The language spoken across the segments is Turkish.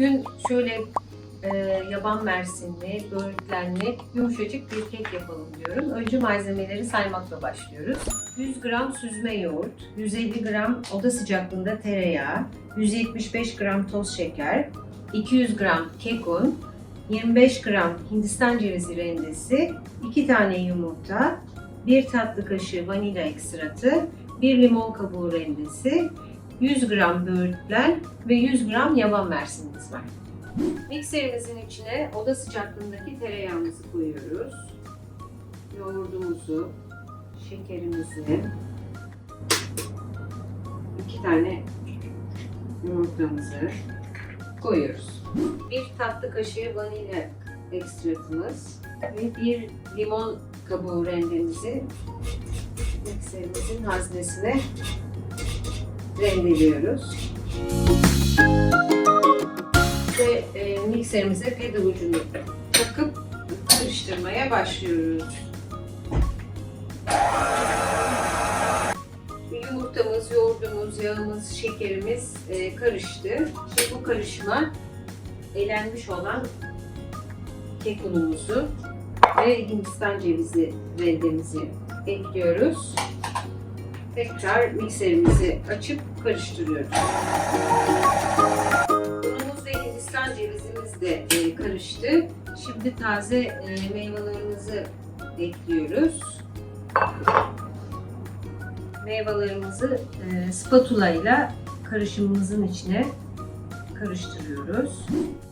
Bugün şöyle e, yaban mersinli, böğürtlenli, yumuşacık bir kek yapalım diyorum. Önce malzemeleri saymakla başlıyoruz. 100 gram süzme yoğurt, 150 gram oda sıcaklığında tereyağı, 175 gram toz şeker, 200 gram kek un, 25 gram hindistan cevizi rendesi, 2 tane yumurta, 1 tatlı kaşığı vanilya ekstratı, 1 limon kabuğu rendesi, 100 gram böğürtlen ve 100 gram yaban mersinimiz var. Mikserimizin içine oda sıcaklığındaki tereyağımızı koyuyoruz. Yoğurdumuzu, şekerimizi, iki tane yumurtamızı koyuyoruz. Bir tatlı kaşığı vanilya ekstratımız ve bir limon kabuğu rendemizi mikserimizin haznesine rendeliyoruz. Ve e, mikserimize pedal ucunu takıp karıştırmaya başlıyoruz. Yumurtamız, yoğurdumuz, yağımız, şekerimiz e, karıştı. Şimdi bu karışıma elenmiş olan kek unumuzu ve hindistan cevizi rendemizi ekliyoruz. Tekrar mikserimizi açıp karıştırıyoruz. Unumuz ve hindistan cevizimiz de e, karıştı. Şimdi taze e, meyvelerimizi ekliyoruz. Meyvelerimizi e, spatula ile karışımımızın içine karıştırıyoruz.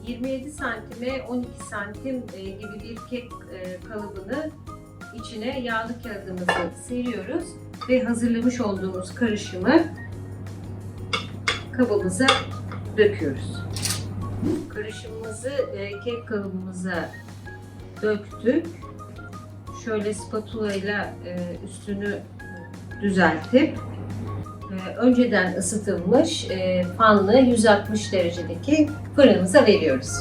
27 santime 12 santim gibi bir kek kalıbını içine yağlı kağıdımızı seriyoruz ve hazırlamış olduğumuz karışımı kabımıza döküyoruz. Karışımımızı e, kek kalıbımıza döktük. Şöyle spatula ile üstünü düzeltip e, önceden ısıtılmış e, fanlı 160 derecedeki fırınımıza veriyoruz.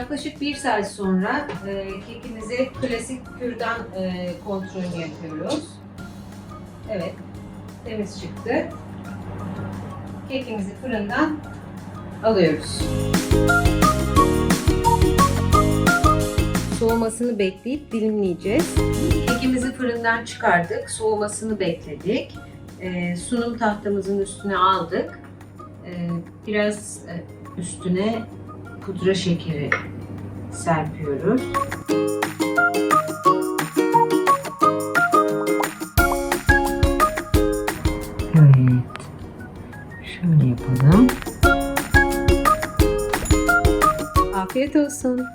Yaklaşık bir saat sonra e, kekimize klasik kürdan e, kontrolünü yapıyoruz. Evet, temiz çıktı. Kekimizi fırından alıyoruz. Soğumasını bekleyip dilimleyeceğiz. Kekimizi fırından çıkardık, soğumasını bekledik. E, sunum tahtamızın üstüne aldık. E, biraz e, üstüne pudra şekeri serpiyoruz. Evet. Şöyle yapalım. Afiyet olsun.